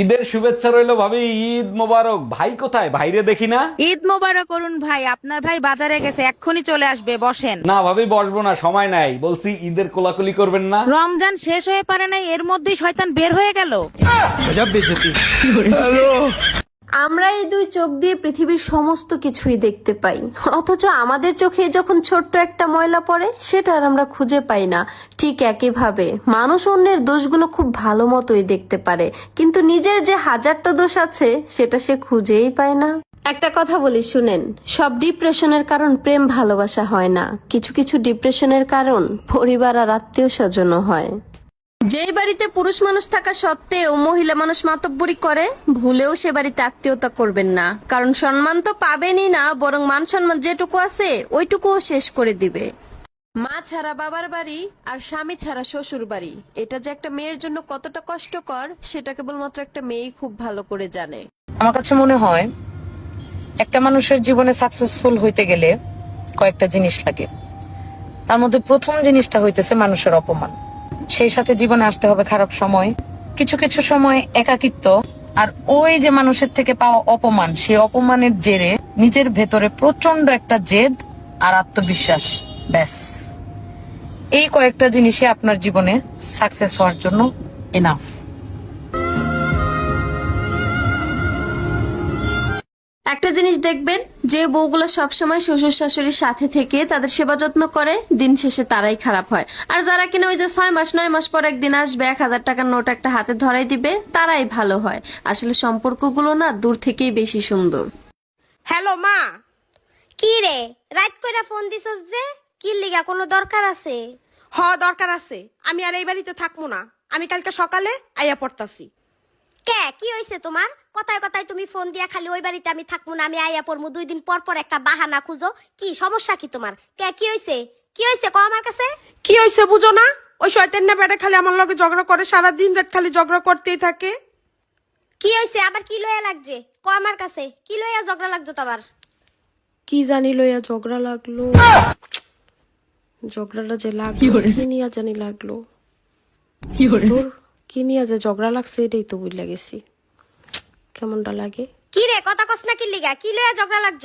ঈদের শুভেচ্ছা রইল ভাবি ঈদ মোবারক। ভাই কোথায়? ভাইরে দেখি না? ঈদ মোবারক করুন ভাই আপনার ভাই বাজারে গেছে এক্ষুনি চলে আসবে বসেন। না ভাবি বসবো না সময় নাই। বলছি ঈদের কোলাকুলি করবেন না? রমজান শেষ হয়ে পারে নাই এর মধ্যেই শয়তান বের হয়ে গেল। আমরা এই দুই চোখ দিয়ে পৃথিবীর সমস্ত কিছুই দেখতে পাই। অথচ আমাদের চোখে যখন ছোট্ট একটা ময়লা পড়ে, সেটা আর আমরা খুঁজে পাই না। ঠিক একইভাবে, মানুষ অন্যের দোষগুলো খুব ভালো মতোই দেখতে পারে। কিন্তু নিজের যে হাজারটা দোষ আছে, সেটা সে খুঁজেই পায় না। একটা কথা বলি, শুনেন। সব ডিপ্রেশনের কারণ প্রেম ভালোবাসা হয় না। কিছু কিছু ডিপ্রেশনের কারণ পরিবার আর আত্মীয় স্বজনও হয়। যেই বাড়িতে পুরুষ মানুষ থাকা সত্ত্বেও মহিলা মানুষ মাতব্বরি করে, ভুলেও সে বাড়িতে আত্মীয়তা করবেন না। কারণ সম্মান তো পাবেনই না, বরং মান সম্মান যেটুকু আছে, ওইটুকুও শেষ করে দিবে। মা ছাড়া বাবার বাড়ি আর স্বামী ছাড়া শ্বশুর বাড়ি। এটা যে একটা মেয়ের জন্য কতটা কষ্টকর, সেটা কেবলমাত্র একটা মেয়েই খুব ভালো করে জানে। আমার কাছে মনে হয়, একটা মানুষের জীবনে সাকসেসফুল হইতে গেলে কয়েকটা জিনিস লাগে। তার মধ্যে প্রথম জিনিসটা হইতেছে মানুষের অপমান। সেই সাথে জীবনে আসতে হবে খারাপ সময়। কিছু কিছু সময় একাকিত্ব আর ওই যে মানুষের থেকে পাওয়া অপমান, সেই অপমানের জেরে নিজের ভেতরে প্রচণ্ড একটা জেদ আর আত্মবিশ্বাস। ব্যাস। এই কয়েকটা জিনিসই আপনার জীবনে সাকসেস হওয়ার জন্য এনাফ একটা জিনিস দেখবেন যে বউগুলো সবসময় শ্বশুর শাশুড়ির সাথে থেকে তাদের সেবা যত্ন করে দিন শেষে তারাই খারাপ হয়। আর যারা কিনা ওই যে ছয় মাস নয় মাস পর একদিন আসবে এক হাজার টাকার নোট একটা হাতে ধরাই দিবে তারাই ভালো হয়। আসলে সম্পর্কগুলো না দূর থেকেই বেশি সুন্দর। হ্যালো মা। কি রে? রাত কইরা ফোন দিছস যে? কি লিগা কোনো দরকার আছে? হ দরকার আছে। আমি আর এই বাড়িতে থাকব না। আমি কালকে সকালে আইয়া পড়তাছি। কে? কি হইছে তোমার? কথায় কথায় তুমি ফোন দিয়া খালি ওই বাড়িতে আমি থাকব না আমি আইয়া পড়মু দুই দিন পর পর একটা বাহানা খুঁজো। কি সমস্যা কি তোমার? কে কি হইছে? কি হইছে? ক আমার কাছে। কি হয়েছে বুঝো না? ওই শয়তান না বেড়ে খালি আমার লগে ঝগড়া করে সারা দিন রাত খালি ঝগড়া করতেই থাকে। কি হইছে? আবার কি লইয়া লাগছে? ক আমার কাছে। কি লইয়া ঝগড়া লাগছো তোমার? কি জানি লইয়া ঝগড়া লাগল। ঝগড়াটা যে লাগল কি নিয়া জানি লাগল। ধুর, কি নিয়ে যে ঝগড়া লাগছে এটাই তো বুঝলা গেছি। কেমনটা লাগে? কি রে কথা কস না কি লিগা? কি লয়া ঝগড়া লাগছ?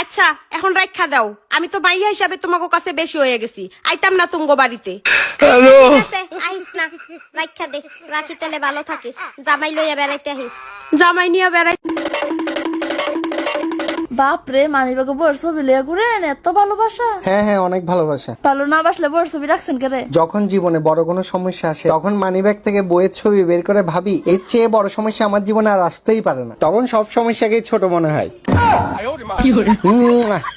আচ্ছা এখন রাখা দাও। আমি তো মাইয়া হিসাবে তোমাকে কাছে বেশি হয়ে গেছি। আইতাম না তুঙ্গ বাড়িতে। হ্যালো? আইস না। রাখা দে রাখি তাহলে ভালো থাকিস। জামাই লইয়া বেড়াইতে আহিস। জামাই নিয়া বেড়াই বাপরে মানিবাকে বউয়ের ছবি লিয়ে ঘুরেন এত ভালোবাসা। হ্যাঁ হ্যাঁ অনেক ভালোবাসা। ভালো না বাসলে বউয়ের ছবি রাখছেন কে রে? যখন জীবনে বড় কোনো সমস্যা আসে তখন মানিব্যাগ থেকে বইয়ের ছবি বের করে ভাবি এর চেয়ে বড় সমস্যা আমার জীবনে আর আসতেই পারে না। তখন সব সমস্যাকেই ছোট মনে হয়।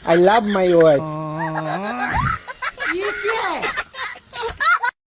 I love my wife